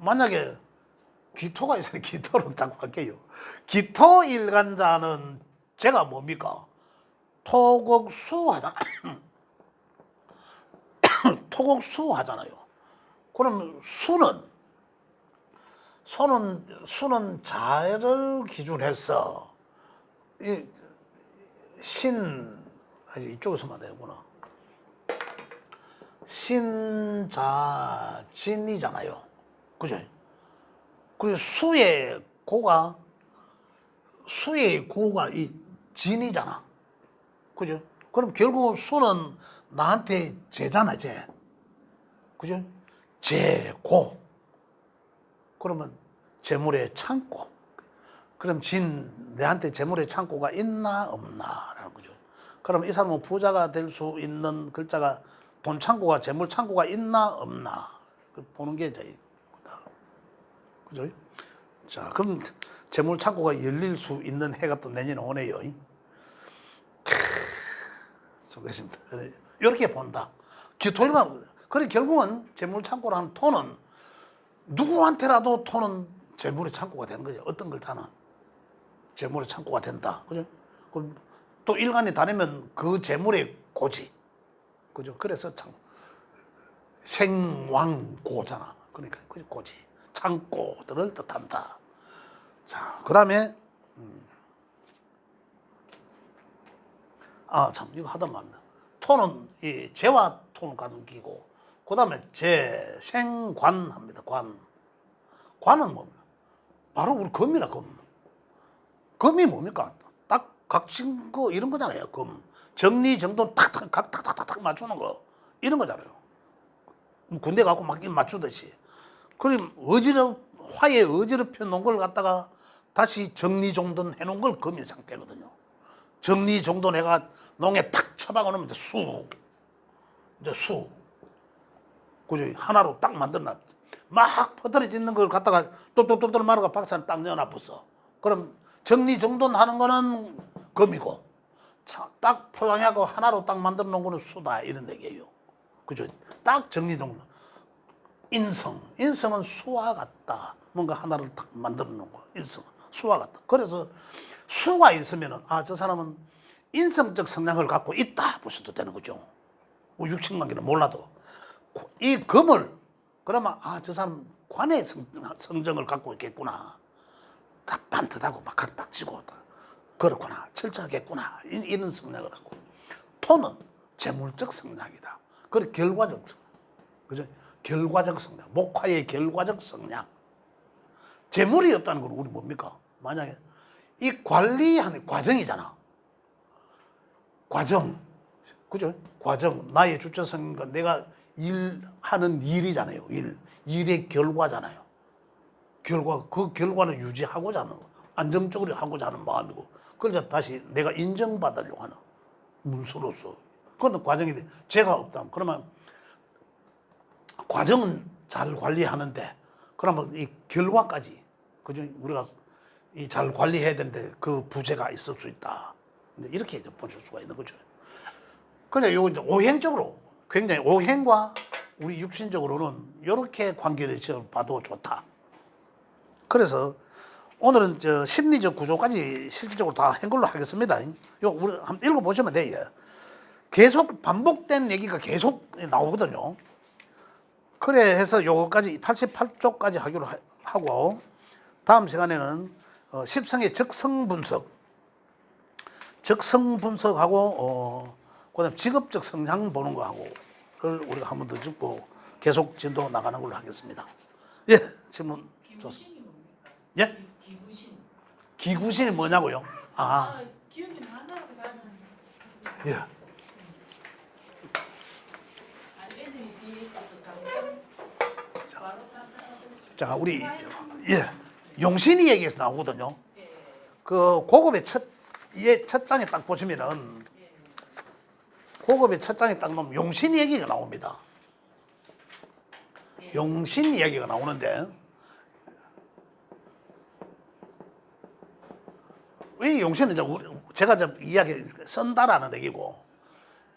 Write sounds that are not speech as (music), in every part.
만약에 기토가 있으면 (laughs) 기토로 자꾸 할게요. 기토 일간자는 제가 뭡니까? 토곡수 하잖아. (coughs) 토곡수 하잖아요. 그럼 수는 수는 수는 자를 기준해서 이 신, 아니 이쪽에서만 되구나. 신자 진이잖아요. 그죠? 그리고 수의 고가, 수의 고가 이 진이잖아. 그죠? 그럼 결국 수는 나한테 제잖아, 제. 그죠? 제고. 그러면 재물의 창고. 그럼 진 내한테 재물의 창고가 있나 없나 라는 거죠. 그럼 이 사람은 부자가 될 수 있는 글자가 돈 창고가 재물 창고가 있나 없나 그 보는 게 이제. 그죠? 자, 그럼 재물 창고가 열릴 수 있는 해가 또 내년에 오네요. 크, 좋겠습니다. 그래, 이렇게 본다. 기토일만 그래 결국은 재물 창고라는 톤은 누구한테라도 톤은 재물의 창고가 되는 거죠. 어떤 걸 타는 재물의 창고가 된다. 그죠? 그럼 또 일간이 다니면 그 재물의 고지. 그죠? 그래서 참 생왕고잖아. 그러니까 그 고지. 창고들을 뜻한다. 자, 그 다음에 음. 아, 참 이거 하다 말네. 톤은 이 재와 톤을 가는 기고 그 다음에 재 생관 합니다. 관. 관은 뭡니까? 바로 우리 금이라 금. 금이 뭡니까? 딱 각진 거 이런 거잖아요. 금. 정리 정돈 탁탁 각 탁탁탁탁 맞추는 거 이런 거잖아요. 군대 가고 막 맞추듯이. 그럼 어지럽 화에 어지럽혀 놓은 걸 갖다가 다시 정리 정돈 해 놓은 걸 금인 상태거든요. 정리 정돈 해가 농에 탁 처박아 놓으면 이제 수 이제 수 그죠 하나로 딱 만들어놨 막 퍼뜨려지는 걸 갖다가 똘똘똘똘 말아가 박스는 딱 넣어놔봤어. 그럼 정리정돈하는 거는 금이고 자, 딱 포장하고 하나로 딱 만들어 놓은 거는 수다 이런 얘기예요. 그죠? 딱 정리정돈 인성. 인성은 수와 같다. 뭔가 하나를 딱 만들어 놓은 거. 인성. 수와 같다. 그래서 수가 있으면은 아 저 사람은 인성적 성향을 갖고 있다 보셔도 되는 거죠. 뭐 육친관계는 몰라도. 이 금을 그러면 아 저 사람 관의 성, 성정을 갖고 있겠구나. 다 반듯하고 막 가르 딱 치고 다. 그렇구나. 철저하겠구나. 이- 이런 성향을 갖고. 토는 재물적 성향이다. 그리고 결과적 성향. 그죠 결과적 성향 목화의 결과적 성향 재물이 없다는 건 우리 뭡니까 만약에 이 관리하는 과정이잖아 과정 그죠? 과정 나의 주체성인 건 내가 일하는 일이잖아요. 일 일의 결과잖아요. 결과 그 결과는 유지하고자 하는 거. 안정적으로 하고자 하는 마음이고 이제 다시 내가 인정받으려고 하는 문서로서 그건 과정이 돼. 죄가 없다면 그러면 과정은 잘 관리하는데 그러면 이 결과까지 그죠? 우리가 이 잘 관리해야 되는데 그 부재가 있을 수 있다. 이렇게 이제 보실 수가 있는 거죠. 근데 요거 이제 오행적으로 굉장히 오행과 우리 육신적으로는 이렇게 관계를 지어 봐도 좋다. 그래서 오늘은 저 심리적 구조까지 실질적으로 다 한 걸로 하겠습니다. 요 우리 한번 읽어 보시면 돼요. 계속 반복된 얘기가 계속 나오거든요. 그래 해서 요거까지 88쪽까지 하기로 하- 하고 다음 시간에는 어, 십성의 적성 분석 적성 분석하고 어 그다음 직업적 성향 보는 거 하고를 우리가 한 번 더 짚고 계속 진도 나가는 걸로 하겠습니다. 예, 질문 좋습니다. 예, 기구신. 기구신이 뭐냐고요? 아, 아, 나나고 저는 예, 알레르기 뒤에 있어서 잠깐 바로 따뜻하고 자 우리 예 용신이 얘기에서 나오거든요. 그 고급의 첫, 예, 첫 장에 딱 보시면은 고급의 첫 장에 딱 놓으면 용신 얘기가 나옵니다. 용신 얘기가 나오는데 이 용신은 이제 우리, 제가 좀 이야기 쓴다라는 얘기고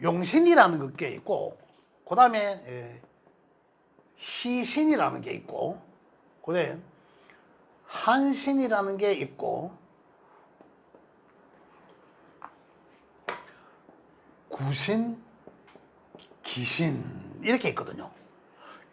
용신이라는 게 있고 그 다음에 희신이라는 게 있고 그래 한신이라는 게 있고 구신, 기신 이렇게 있거든요.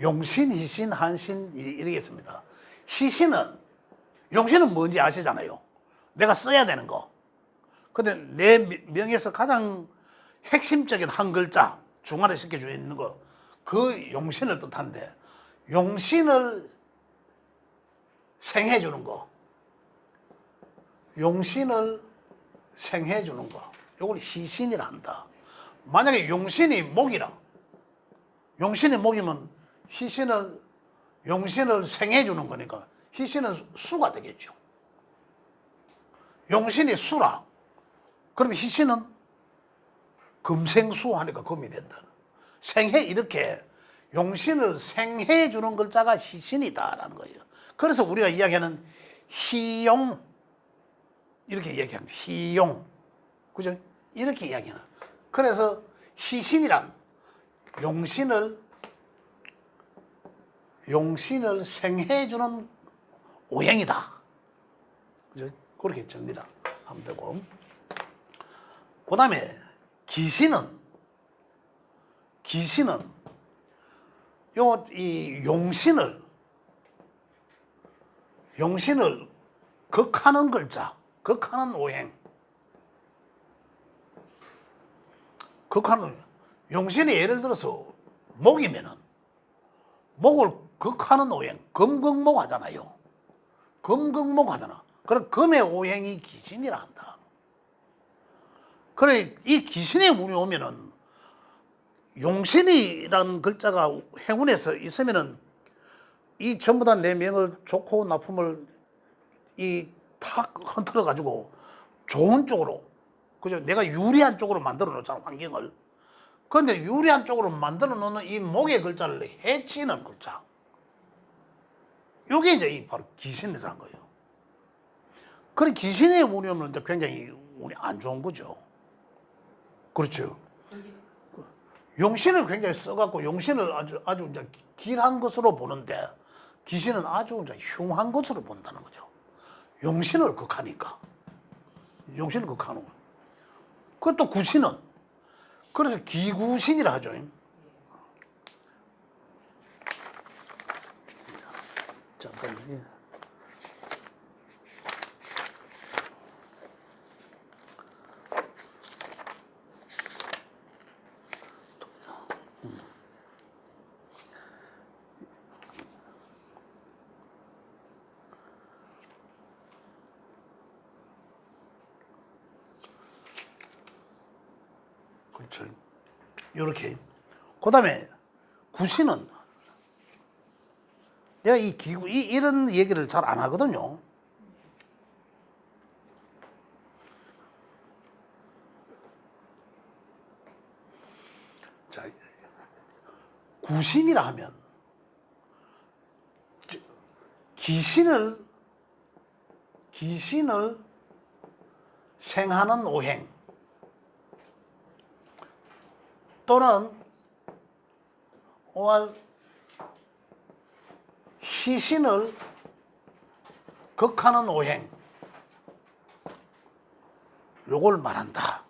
용신, 희신, 한신 이- 이렇게 있습니다. 희신은 용신은 뭔지 아시잖아요. 내가 써야 되는 거. 근데 내 미- 명에서 가장 핵심적인 한 글자 중간에 시켜져 있는 거, 그 용신을 뜻하는데, 용신을 생해 주는 거, 용신을 생해 주는 거, 이걸 희신이라 한다. 만약에 용신이 목이라, 용신이 목이면 희신을, 용신을 생해 주는 거니까 희신은 수가 되겠죠. 용신이 수라. 그럼 희신은 금생수 하니까 금이 된다. 생해 이렇게 용신을 생해 주는 글자가 희신이다라는 거예요. 그래서 우리가 이야기하는 희용 이렇게 이야기합니다. 희용 그죠? 이렇게 이야기하는. 그래서 희신이란 용신을 용신을 생해 주는 오행이다. 그죠? 그렇게 정리를 하면 되고. 그 다음에 기신은, 기신은, 요, 이 용신을, 용신을 극하는 글자, 극하는 오행. 극하는, 용신이 예를 들어서 목이면은, 목을 극하는 오행, 금극목 하잖아요. 금극목 하잖아. 그럼 금의 오행이 기신이라 한다. 그래 이 기신의 운이 오면은 용신이라는 글자가 행운에서 있으면은 이 전부 다내 명을 좋고 나쁨을 이 탁 흔들어 가지고 좋은 쪽으로 그죠? 내가 유리한 쪽으로 만들어 놓잖아 환경을. 그런데 유리한 쪽으로 만들어 놓는 이 목의 글자를 해치는 글자. 요게 이제 이 바로 기신이라는 거예요. 그래 기신의 운이 이제 굉장히 운이 안 좋은 거죠. 그렇죠. 여기 용신을 굉장히 써갖고 용신을 아주 아주 이제 길한 것으로 보는데 귀신은 아주 흉한 것으로 본다는 거죠. 용신을 극하니까 용신을 극하는 거예요. 그것도 구신은 그래서 기구신이라 하죠. 잠깐만요. 그렇죠. 이렇게. 그 다음에 구신은 내가 이 기구, 이, 이런 얘기를 잘 안 하거든요. 자, 구신이라 하면 저- 귀신을 귀신을 생하는 오행 또는 오할 시신을 극하는 오행 요걸 말한다.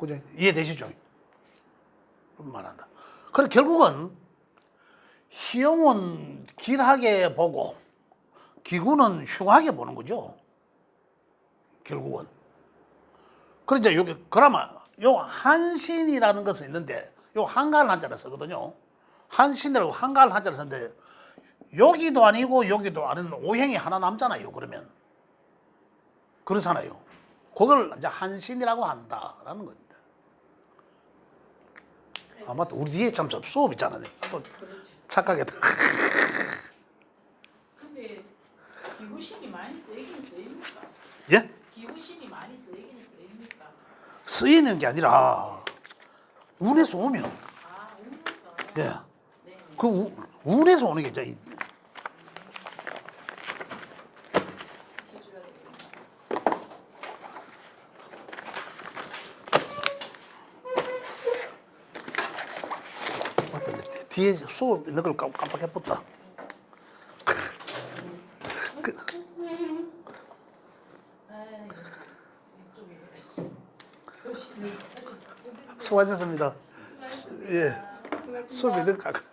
그죠? 이해되시죠? 말한다. 그래 결국은 희용은 길하게 보고 기구는 흉하게 보는 거죠. 결국은. 그래 이제 여기 그러면 요 한신이라는 것은 있는데 요 한갈 한자를 쓰거든요. 한신이라고 한갈 한자를 쓰는데 여기도 아니고 여기도 아닌 오행이 하나 남잖아요. 그러면 그렇잖아요. 그걸 이제 한신이라고 한다라는 겁니다. 아 맞다. 우리 뒤에 참 수업 있잖아요. 또. 착각했다. 근데 기구신이 많이 쓰이긴 쓰입니까? 예? 기구신이 많이 쓰입니까? 쓰이는 게 아니라 운에서 오면. 예. 네. 그 우- 운에서 오는 게 이제 뒤에 수업 있는 걸 깜- 깜빡했었다. 그, 아이고, 이쪽에. 열심히. 수고하셨습니다. 예, 수업 있는 걸 깜빡.